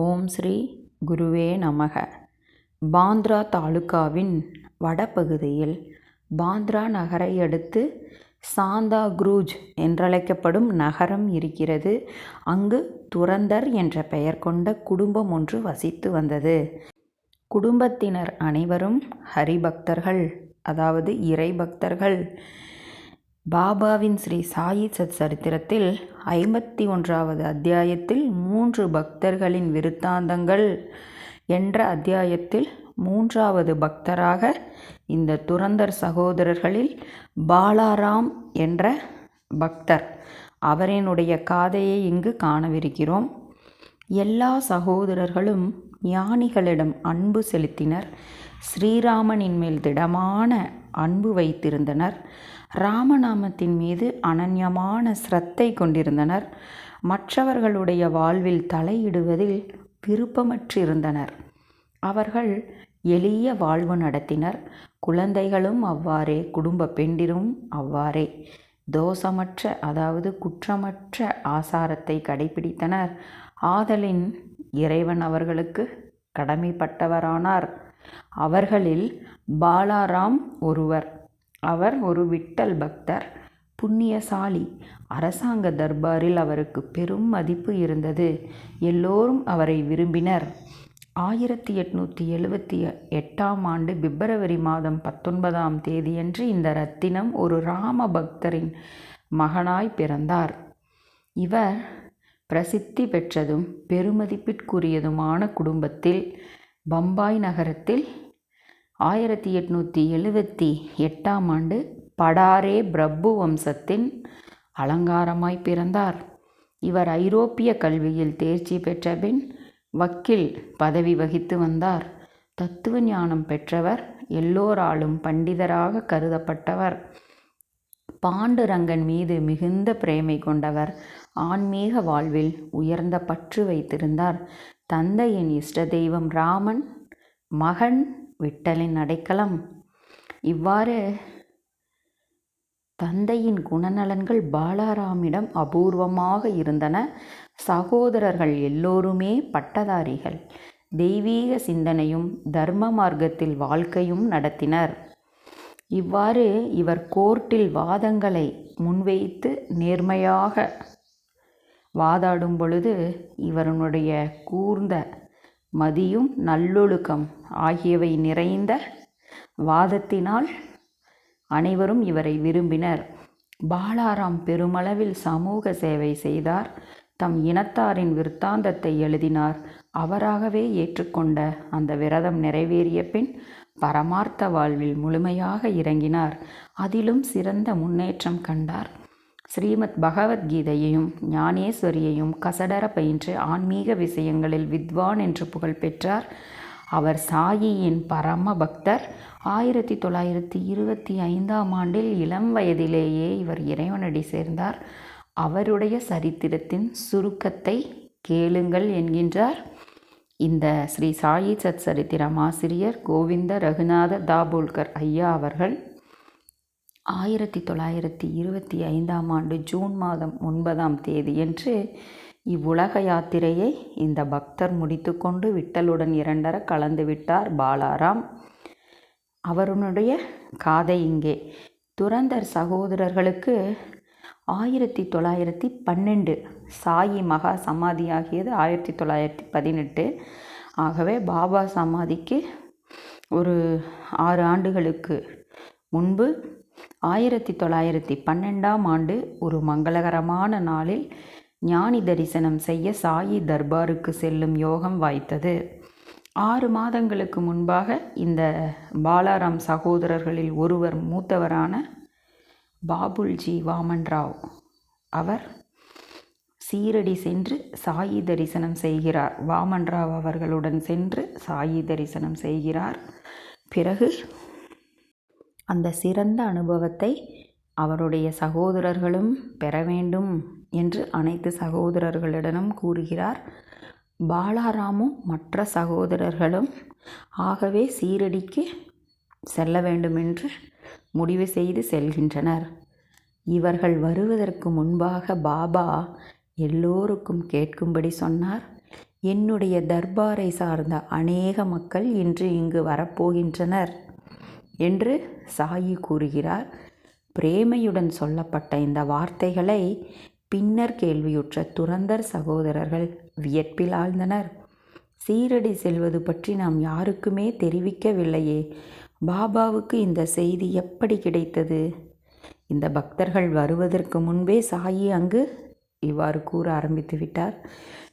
ஓம் ஸ்ரீ குருவே நமக. பாந்த்ரா தாலுகாவின் வடபகுதியில் பாந்த்ரா நகரை அடுத்து சாந்தா குரூஜ் என்றழைக்கப்படும் நகரம் இருக்கிறது. அங்கு துரந்தர் என்ற பெயர் கொண்ட குடும்பம் ஒன்று வசித்து வந்தது. குடும்பத்தினர் அனைவரும் ஹரிபக்தர்கள் அதாவது இறை பக்தர்கள் பாபாவின் ஸ்ரீ சாயி சத் சரித்திரத்தில் ஐம்பத்தி ஒன்றாவது அத்தியாயத்தில் மூன்று பக்தர்களின் விருத்தாந்தங்கள் என்ற அத்தியாயத்தில் மூன்றாவது பக்தராக இந்த துரந்தர் சகோதரர்களில் பாலாராம் என்ற பக்தர். அவரினுடைய காதையை இங்கு காணவிருக்கிறோம். எல்லா சகோதரர்களும் ஞானிகளிடம் அன்பு செலுத்தினர். ஸ்ரீராமனின் மேல் திடமான அன்பு வைத்திருந்தனர். ராமநாமத்தின் மீது அனன்யமான சிரத்தை கொண்டிருந்தனர். மற்றவர்களுடைய வாழ்வில் தலையிடுவதில் விருப்பமற்றிருந்தனர். அவர்கள் எளிய வாழ்வு நடத்தினர். குழந்தைகளும் அவ்வாறே குடும்ப பெண்டிரும் அவ்வாறே. தோஷமற்ற அதாவது குற்றமற்ற ஆசாரத்தை கடைபிடித்தனர். ஆதலின் இறைவன் அவர்களுக்கு கடமைப்பட்டவரானார். அவர்களில் பாலாராம் ஒருவர். அவர் ஒரு விட்டல் பக்தர் புண்ணியசாலி. அரசாங்க தர்பாரில் அவருக்கு பெரும் மதிப்பு இருந்தது. எல்லோரும் அவரை விரும்பினர். ஆயிரத்தி எட்நூற்றி எழுபத்தி எட்டாம் ஆண்டு பிப்ரவரி மாதம் பத்தொன்பதாம் தேதியன்று இந்த ரத்தினம் ஒரு ராம பக்தரின் மகனாய் பிறந்தார். இவர் பிரசித்தி பெற்றதும் பெருமதிப்பிற்குரியதுமான குடும்பத்தில் பம்பாய் நகரத்தில் ஆயிரத்தி எட்நூற்றி எழுபத்தி எட்டாம் ஆண்டு படாரே பிரபு வம்சத்தின் அலங்காரமாய் பிறந்தார். இவர் ஐரோப்பிய கல்வியில் தேர்ச்சி பெற்ற பின் வக்கீல் பதவி வகித்து வந்தார். தத்துவ ஞானம் பெற்றவர் எல்லோராலும் பண்டிதராக கருதப்பட்டவர். பாண்டுரங்கன் மீது மிகுந்த பிரேமை கொண்டவர். ஆன்மீக வாழ்வில் உயர்ந்த பற்று வைத்திருந்தார். தந்தையின் இஷ்ட தெய்வம் ராமன். மகன் விட்டலின் அடைக்கலம். இவ்வாறு தந்தையின் குணநலன்கள் பாலாராமிடம் அபூர்வமாக இருந்தன. சகோதரர்கள் எல்லோருமே பட்டதாரிகள். தெய்வீக சிந்தனையும் தர்ம மார்க்கத்தில் வாழ்க்கையும் நடத்தினர். இவ்வாறு இவர் கோர்ட்டில் வாதங்களை முன்வைத்து நேர்மையாக வாதாடும் பொழுது இவருடைய கூர்ந்த மதியும் நல்லொழுக்கம் ஆகியவை நிறைந்த வாதத்தினால் அனைவரும் இவரை விரும்பினர். பாலாராம் பெருமளவில் சமூக சேவை செய்தார். தம் இனத்தாரின் விற்த்தாந்தத்தை எழுதினார். அவராகவே ஏற்றுக்கொண்ட அந்த விரதம் நிறைவேறிய பின் பரமார்த்த வாழ்வில் முழுமையாக இறங்கினார். அதிலும் சிறந்த முன்னேற்றம் கண்டார். ஸ்ரீமத் பகவத்கீதையையும் ஞானேஸ்வரியையும் கசடர பயின்று ஆன்மீக விஷயங்களில் வித்வான் என்று புகழ் பெற்றார். அவர் சாயியின் பரம பக்தர். ஆயிரத்தி தொள்ளாயிரத்தி இருபத்தி ஐந்தாம் ஆண்டில் இளம் வயதிலேயே இவர் இறைவனடி சேர்ந்தார். அவருடைய சரித்திரத்தின் சுருக்கத்தை கேளுங்கள் என்கின்றார். இந்த ஸ்ரீ சாயி சத் சரித்திரம் ஆசிரியர் கோவிந்த ரகுநாத தாபோல்கர் ஐயா அவர்கள் ஆயிரத்தி தொள்ளாயிரத்தி இருபத்தி ஐந்தாம் ஆண்டு ஜூன் மாதம் ஒன்பதாம் தேதியன்று இவ்வுலக யாத்திரையை இந்த பக்தர் முடித்துக்கொண்டு விட்டலுடன் இரண்டர கலந்து விட்டார் பாலாராம். அவருடைய காதை இங்கே. துரந்தர் சகோதரர்களுக்கு ஆயிரத்தி தொள்ளாயிரத்தி பன்னெண்டு சாயி மகா சமாதி ஆகியது ஆயிரத்தி தொள்ளாயிரத்தி பதினெட்டு. ஆகவே பாபா சமாதிக்கு ஒரு ஆறு ஆண்டுகளுக்கு முன்பு ஆயிரத்தி தொள்ளாயிரத்தி பன்னெண்டாம் ஆண்டு ஒரு மங்களகரமான நாளில் ஞானி தரிசனம் செய்ய சாயி தர்பாருக்கு செல்லும் யோகம் வாய்த்தது. ஆறு மாதங்களுக்கு முன்பாக இந்த பாலாராம் சகோதரர்களில் ஒருவர் மூத்தவரான பாபுல்ஜி வாமன் ராவ் அவர் சீரடி சென்று சாயி தரிசனம் செய்கிறார். வாமன் ராவ் அவர்களுடன் சென்று சாயி தரிசனம் செய்கிறார். பிறகு அந்த சிறந்த அனுபவத்தை அவருடைய சகோதரர்களும் பெற வேண்டும் என்று அனைத்து சகோதரர்களிடமும் கூறுகிறார். பாலாராமும் மற்ற சகோதரர்களும் ஆகவே சீரடிக்கு செல்ல வேண்டுமென்று முடிவு செய்து செல்கின்றனர். இவர்கள் வருவதற்கு முன்பாக பாபா எல்லோருக்கும் கேட்கும்படி சொன்னார். என்னுடைய தர்பாரை சார்ந்த அநேக மக்கள் இன்று இங்கு வரப்போகின்றனர். என்று சாயி கூறுகிறார். பிரேமையுடன் சொல்லப்பட்ட இந்த வார்த்தைகளை பின்னர் கேள்வியுற்ற துரந்தர் சகோதரர்கள் வியப்பில் ஆழ்ந்தனர். சீரடி செல்வது பற்றி நாம் யாருக்குமே தெரிவிக்கவில்லையே. பாபாவுக்கு இந்த செய்தி எப்படி கிடைத்தது? இந்த பக்தர்கள் வருவதற்கு முன்பே சாயி அங்கு இவ்வாறு கூற ஆரம்பித்து விட்டார்.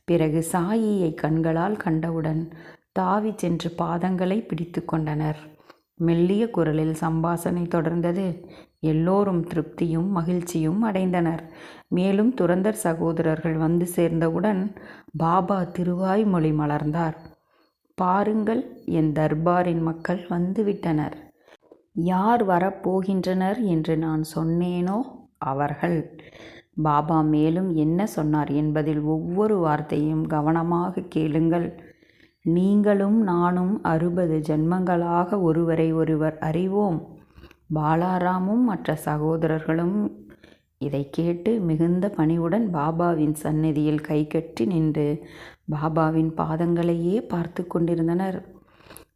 பிறகு சாயியை கண்களால் கண்டவுடன் தாவி சென்று பாதங்களை பிடித்து கொண்டனர். மெல்லிய குரலில் சம்பாசனை தொடர்ந்தது. எல்லோரும் திருப்தியும் மகிழ்ச்சியும் அடைந்தனர். மேலும் துரந்தர் சகோதரர்கள் வந்து சேர்ந்தவுடன் பாபா திருவாய்மொழி மலர்ந்தார். பாருங்கள் என் தர்பாரின் மக்கள் வந்துவிட்டனர் யார் வரப்போகின்றனர் என்று நான் சொன்னேனோ அவர்கள். பாபா மேலும் என்ன சொன்னார் என்பதில் ஒவ்வொரு வார்த்தையும் கவனமாக கேளுங்கள். நீங்களும் நானும் அறுபது ஜென்மங்களாக ஒருவரை ஒருவர் அறிவோம். பாலாராமும் மற்ற சகோதரர்களும் இதை கேட்டு மிகுந்த பணிவுடன் பாபாவின் சந்நிதியில் கைகட்டி நின்று பாபாவின் பாதங்களையே பார்த்து கொண்டிருந்தனர்.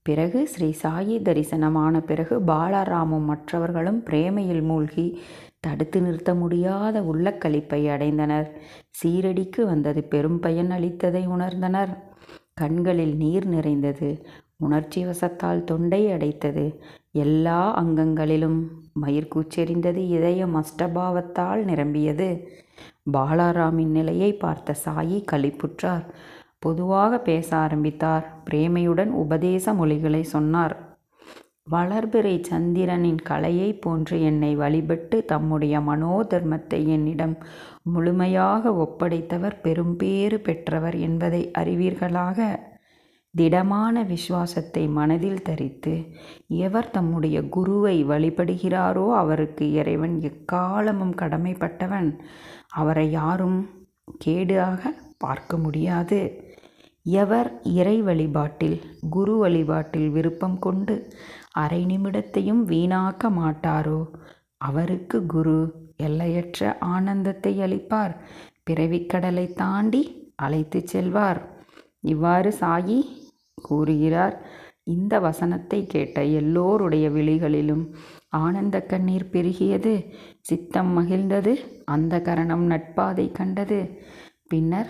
பிறகு ஸ்ரீ சாயி தரிசனமான பிறகு பாலாராமும் மற்றவர்களும் பிரேமையில் மூழ்கி தடுத்து நிறுத்த முடியாத உள்ளக்களிப்பை அடைந்தனர். சீரடிக்கு வந்தது பெரும் பயன் அளித்ததை உணர்ந்தனர். கண்களில் நீர் நிறைந்தது உணர்ச்சி வசத்தால் தொண்டை அடைத்தது. எல்லா அங்கங்களிலும் மயிர்கூச்செறிந்தது இதயம் அஷ்டபாவத்தால் நிரம்பியது. பாலாராமின் நிலையை பார்த்த சாயி களிப்புற்றார். பொதுவாக பேச ஆரம்பித்தார். பிரேமையுடன் உபதேச மொழிகளை சொன்னார். வளர்பிறை சந்திரனின் கலையை போன்று என்னை வழிபட்டு தம்முடைய மனோதர்மத்தை என்னிடம் முழுமையாக ஒப்படைத்தவர் பெரும்பேறு பெற்றவர் என்பதை அறிவீர்களாக? திடமான விசுவாசத்தை மனதில் தரித்து எவர் தம்முடைய குருவை வழிபடுகிறாரோ அவருக்கு இறைவன் எக்காலமும் கடமைப்பட்டவன். அவரை யாரும் கேடாக பார்க்க முடியாது. எவர் இறை வழிபாட்டில் குரு வழிபாட்டில் விருப்பம் கொண்டு அரை நிமிடத்தையும் வீணாக்க மாட்டாரோ? அவருக்கு குரு எல்லையற்ற ஆனந்தத்தை அளிப்பார். பிறவிக்கடலை தாண்டி அழைத்து செல்வார். இவ்வாறு சாயி கூறுகிறார். இந்த வசனத்தை கேட்ட எல்லோருடைய விழிகளிலும் ஆனந்த கண்ணீர் பெருகியது. சித்தம் மகிழ்ந்தது. அந்த கரணம் நட்பாதை கண்டது. பின்னர்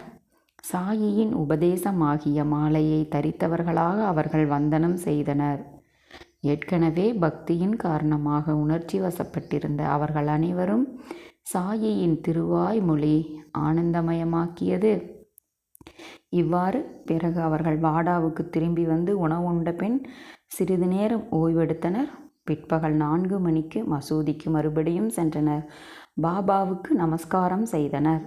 சாயியின் உபதேசமாகிய மாலையை தரித்தவர்களாக அவர்கள் வந்தனம் செய்தனர். ஏற்கனவே பக்தியின் காரணமாக உணர்ச்சி வசப்பட்டிருந்த அவர்கள் அனைவரும் சாயியின் திருவாய்மொழி ஆனந்தமயமாக்கியது. இவ்வாறு பிறகு அவர்கள் வாடாவுக்கு திரும்பி வந்து உணவுண்ட பின் சிறிது நேரம் ஓய்வெடுத்தனர். பிற்பகல் நான்கு மணிக்கு மசூதிக்கு மறுபடியும் சென்றனர். பாபாவுக்கு நமஸ்காரம் செய்தனர்.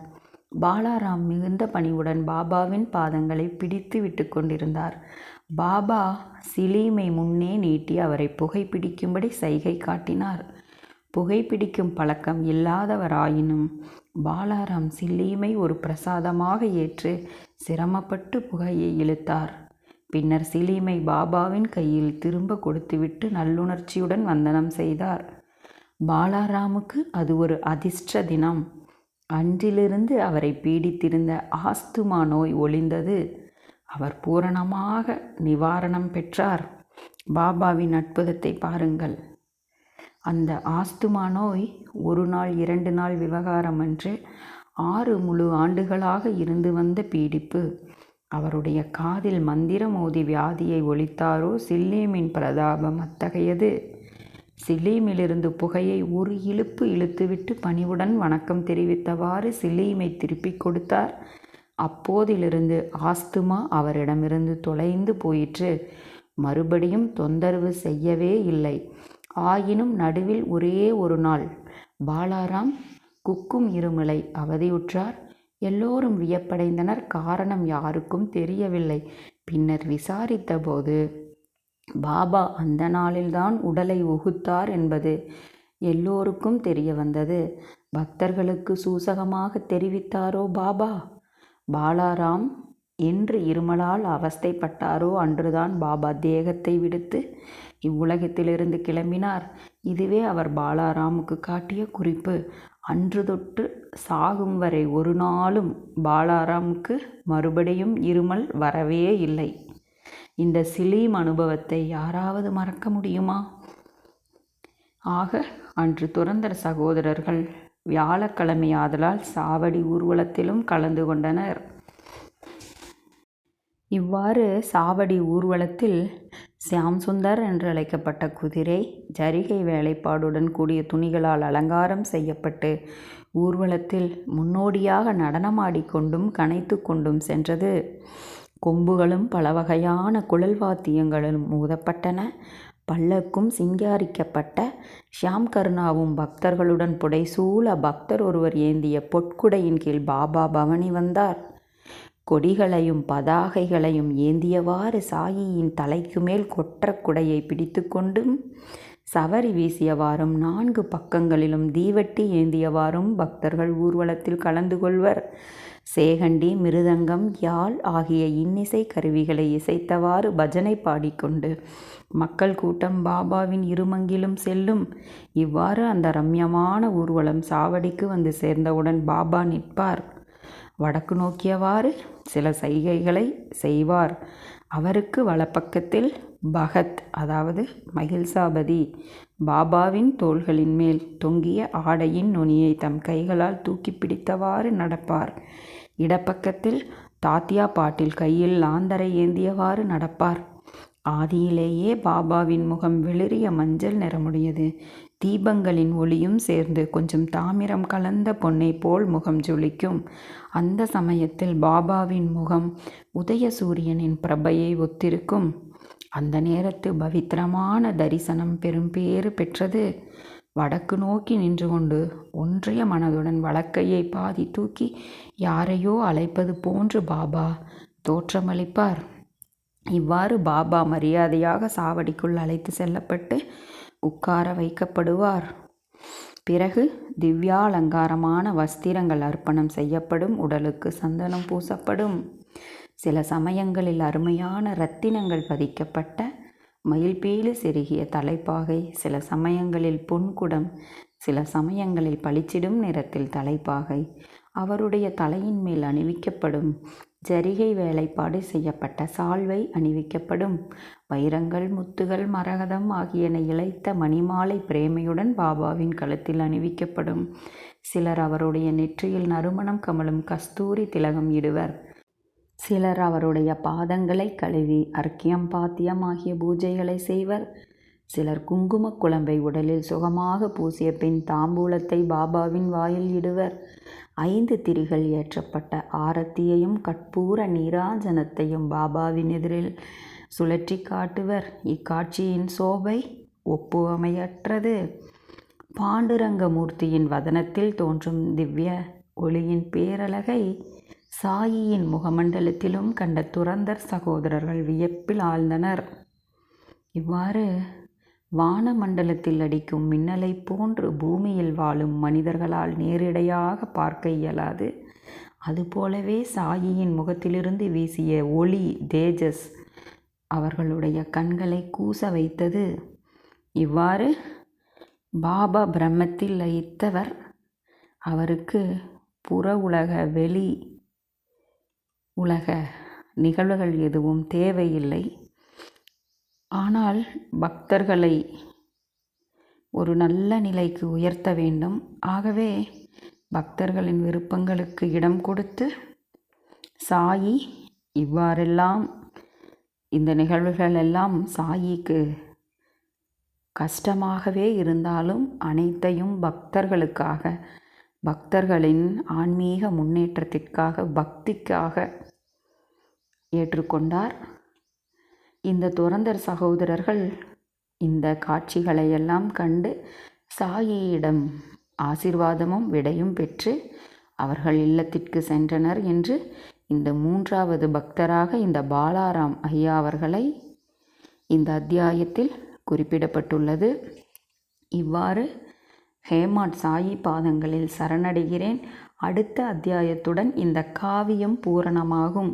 பாலாராம் மிகுந்த பணிவுடன் பாபாவின் பாதங்களை பிடித்து விட்டு கொண்டிருந்தார். பாபா சிலீமை முன்னே நீட்டி அவரை புகைப்பிடிக்கும்படி சைகை காட்டினார். புகைப்பிடிக்கும் பழக்கம் இல்லாதவராயினும் பாலாராம் சில்லீமை ஒரு பிரசாதமாக ஏற்று சிரமப்பட்டு புகையை இழுத்தார். பின்னர் சிலீமை பாபாவின் கையில் திரும்ப கொடுத்துவிட்டு நல்லுணர்ச்சியுடன் வந்தனம் செய்தார். பாலாராமுக்கு அது ஒரு அதிர்ஷ்ட தினம். அன்றிலிருந்து அவரை பீடித்திருந்த ஆஸ்துமா நோய் ஒளிந்தது அவர் பூரணமாக நிவாரணம் பெற்றார். பாபாவின் அற்புதத்தை பாருங்கள். அந்த ஆஸ்துமா நோய் ஒரு நாள் இரண்டு நாள் விவகாரம் என்று ஆறு முழு ஆண்டுகளாக இருந்து வந்த பீடிப்பு. அவருடைய காதில் மந்திரம் ஓதி வியாதியை ஒழித்தாரோ? சில்லேமின் பிரதாபம் அத்தகையது. சிலீமிலிருந்து புகையை ஒரு இழுப்பு இழுத்துவிட்டு பணிவுடன் வணக்கம் தெரிவித்தவாறு சிலீமை திருப்பிக் கொடுத்தார். அப்போதிலிருந்து ஆஸ்துமா அவரிடமிருந்து தொலைந்து போயிற்று. மறுபடியும் தொந்தரவு செய்யவே இல்லை. ஆயினும் நடுவில் ஒரே ஒரு நாள் பாலாராம் குக்கும் இருமலை அவதியுற்றார். எல்லோரும் வியப்படைந்தனர். காரணம் யாருக்கும் தெரியவில்லை. பின்னர் விசாரித்தபோது பாபா அந்த நாளில்தான் உடலை உகுத்தார் என்பது எல்லோருக்கும் தெரிய வந்தது பக்தர்களுக்கு சூசகமாக தெரிவித்தாரோ பாபா? பாலாராம் என்று இருமலால் அவஸ்தைப்பட்டாரோ அன்றுதான் பாபா தேகத்தை விடுத்து இவ்வுலகத்திலிருந்து கிளம்பினார். இதுவே அவர் பாலாராமுக்கு காட்டிய குறிப்பு. அன்று தொட்டு சாகும் வரை ஒரு நாளும் பாலாராமுக்கு மறுபடியும் இருமல் வரவே இல்லை. இந்த சிலீம் அனுபவத்தை யாராவது மறக்க முடியுமா? ஆக அன்று துறந்தர் சகோதரர்கள் வியாழக்கிழமை ஆதலால் சாவடி ஊர்வலத்திலும் கலந்து கொண்டனர். இவ்வாறு சாவடி ஊர்வலத்தில் சியாம் சுந்தர் என்று அழைக்கப்பட்ட குதிரை ஜரிகை வேலைப்பாடுடன் கூடிய துணிகளால் அலங்காரம் செய்யப்பட்டு ஊர்வலத்தில் முன்னோடியாக நடனமாடிக்கொண்டும் கனைத்து கொண்டும் சென்றது. கொம்புகளும் பல வகையான குழல் வாத்தியங்களும் ஊதப்பட்டன. பல்லக்கும் சிங்காரிக்கப்பட்ட ஷியாம் கருணாவும் பக்தர்களுடன் புடைசூழ பக்தர் ஒருவர் ஏந்திய பொற்குடையின் கீழ் பாபா பவனி வந்தார். கொடிகளையும் பதாகைகளையும் ஏந்தியவாறு சாயியின் தலைக்கு மேல் கொற்ற குடையை பிடித்து கொண்டும் சவரி வீசியவாறும் நான்கு பக்கங்களிலும் தீவட்டி ஏந்தியவாறும் பக்தர்கள் ஊர்வலத்தில் கலந்து கொள்வர். சேகண்டி மிருதங்கம் யாழ் ஆகிய இன்னிசை கருவிகளை இசைத்தவாறு பஜனை பாடிக்கொண்டு மக்கள் கூட்டம் பாபாவின் இருமங்கிலும் செல்லும். இவ்வாறு அந்த ரம்யமான ஊர்வலம் சாவடிக்கு வந்து சேர்ந்தவுடன் பாபா நிற்பார். வடக்கு நோக்கியவாறு சில சைகைகளை செய்வார். அவருக்கு வலப்பக்கத்தில் பகத் அதாவது மகிழ்சாபதி பாபாவின் தோள்களின் மேல் தொங்கிய ஆடையின் நுனியை தம் கைகளால் தூக்கி பிடித்தவாறு நடப்பார். இடப்பக்கத்தில் தாத்தியா பாட்டில் கையில் லாந்தரை ஏந்தியவாறு நடப்பார். ஆதியிலேயே பாபாவின் முகம் வெளிரிய மஞ்சள் நிறமுடையது. தீபங்களின் ஒளியும் சேர்ந்து கொஞ்சம் தாமிரம் கலந்த பொன்னை போல் முகம் ஜொலிக்கும். அந்த சமயத்தில் பாபாவின் முகம் உதய சூரியனின் பிரபையை ஒத்திருக்கும். அந்த நேரத்து பவித்திரமான தரிசனம் பெரும் பேறு பெற்றது. வடக்கு நோக்கி நின்று கொண்டு ஒன்றிய மனதுடன் வழக்கையை பாதி தூக்கி யாரையோ அழைப்பது போன்று பாபா தோற்றமளிப்பார். இவ்வாறு பாபா மரியாதையாக சாவடிக்குள் அழைத்து செல்லப்பட்டு உட்கார வைக்கப்படுவார். பிறகு திவ்யாலங்காரமான வஸ்திரங்கள் அர்ப்பணம் செய்யப்படும் உடலுக்கு சந்தனம் பூசப்படும். சில சமயங்களில் அருமையான இரத்தினங்கள் பதிக்கப்பட்ட மயில்பீலு செருகிய தலைப்பாகை சில சமயங்களில் பொன்குடம் சில சமயங்களில் பளிச்சிடும் நிறத்தில் தலைப்பாகை அவருடைய தலையின் மேல் அணிவிக்கப்படும் ஜரிகை வேலைப்பாடு செய்யப்பட்ட சால்வை அணிவிக்கப்படும் வைரங்கள் முத்துகள் மரகதம் ஆகியன இழைத்த மணிமாலை பிரேமையுடன் பாபாவின் கழுத்தில் அணிவிக்கப்படும். சிலர் அவருடைய நெற்றியில் நறுமணம் கமலும் கஸ்தூரி திலகம் இடுவர். சிலர் அவருடைய பாதங்களை கழுவி அர்க்கியம் பாத்தியம் ஆகிய பூஜைகளை செய்வர். சிலர் குங்கும குழம்பை உடலில் சுகமாக பூசிய பின் தாம்பூலத்தை பாபாவின் வாயில் இடுவர். ஐந்து திரிகள் ஏற்றப்பட்ட ஆரத்தியையும் கற்பூர நீராஜனத்தையும் பாபாவின் எதிரில் சுழற்றி காட்டுவர். இக்காட்சியின் சோபை ஒப்புவமையற்றது. பாண்டுரங்கமூர்த்தியின் வதனத்தில் தோன்றும் திவ்ய ஒளியின் பேரழகை சாயியின் முகமண்டலத்திலும் கண்ட துறந்தர் சகோதரர்கள் வியப்பில் ஆழ்ந்தனர். இவ்வாறு வானமண்டலத்தில் அடிக்கும் மின்னலைப் போன்று பூமியில் வாழும் மனிதர்களால் நேரிடையாக பார்க்க இயலாது. அதுபோலவே சாயியின் முகத்திலிருந்து வீசிய ஒளி தேஜஸ் அவர்களுடைய கண்களை கூச வைத்தது. இவ்வாறு பாபா பிரம்மத்தில் லயித்தவர். அவருக்கு புற உலக வெளி உலக நிகழ்வுகள் எதுவும் தேவையில்லை. ஆனால் பக்தர்களை ஒரு நல்ல நிலைக்கு உயர்த்த வேண்டும். ஆகவே பக்தர்களின் விருப்பங்களுக்கு இடம் கொடுத்து சாயி இவ்வாறெல்லாம் இந்த நிகழ்வுகள் எல்லாம் சாயிக்கு கஷ்டமாகவே இருந்தாலும் அனைத்தையும் பக்தர்களுக்காக பக்தர்களின் ஆன்மீக முன்னேற்றத்திற்காக பக்திக்காக ஏற்றுக்கொண்டார். இந்த துறந்தர் சகோதரர்கள் இந்த காட்சிகளையெல்லாம் கண்டு சாயியிடம் ஆசிர்வாதமும் விடையும் பெற்று அவர்கள் இல்லத்திற்கு சென்றனர் என்று இந்த மூன்றாவது பக்தராக இந்த பாலாராம் ஐயா அவர்களை இந்த அத்தியாயத்தில் குறிப்பிடப்பட்டுள்ளது. இவ்வாறு ஹேமாட் சாயி பாதங்களில் சரணடைகிறேன். அடுத்த அத்தியாயத்துடன் இந்த காவியம் பூரணமாகும்.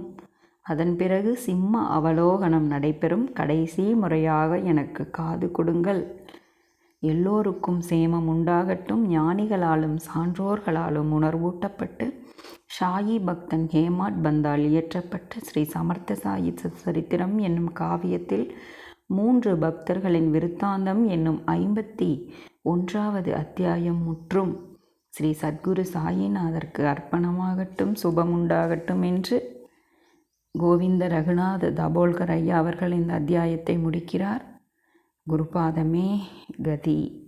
அதன் பிறகு சிம்ம அவலோகனம் நடைபெறும். கடைசி முறையாக எனக்கு காது கொடுங்கள். எல்லோருக்கும் சேமம் உண்டாகட்டும். ஞானிகளாலும் சான்றோர்களாலும் உணர்வூட்டப்பட்டு ஷாயி பக்தன் ஹேமாட் பந்தால் இயற்றப்பட்ட ஸ்ரீ சமர்த்த சாயி சரித்திரம் என்னும் காவியத்தில் மூன்று பக்தர்களின் விருத்தாந்தம் என்னும் ஐம்பத்தி ஒன்றாவது அத்தியாயம் முற்றும். ஸ்ரீ சத்குரு சாயிநாதற்கு அர்ப்பணமாகட்டும் சுபமுண்டாகட்டும் என்று கோவிந்த ரகுநாத தபோல்கர் ஐயா அவர்கள் இந்த அத்தியாயத்தை முடிக்கிறார். குருபாதமே கதி.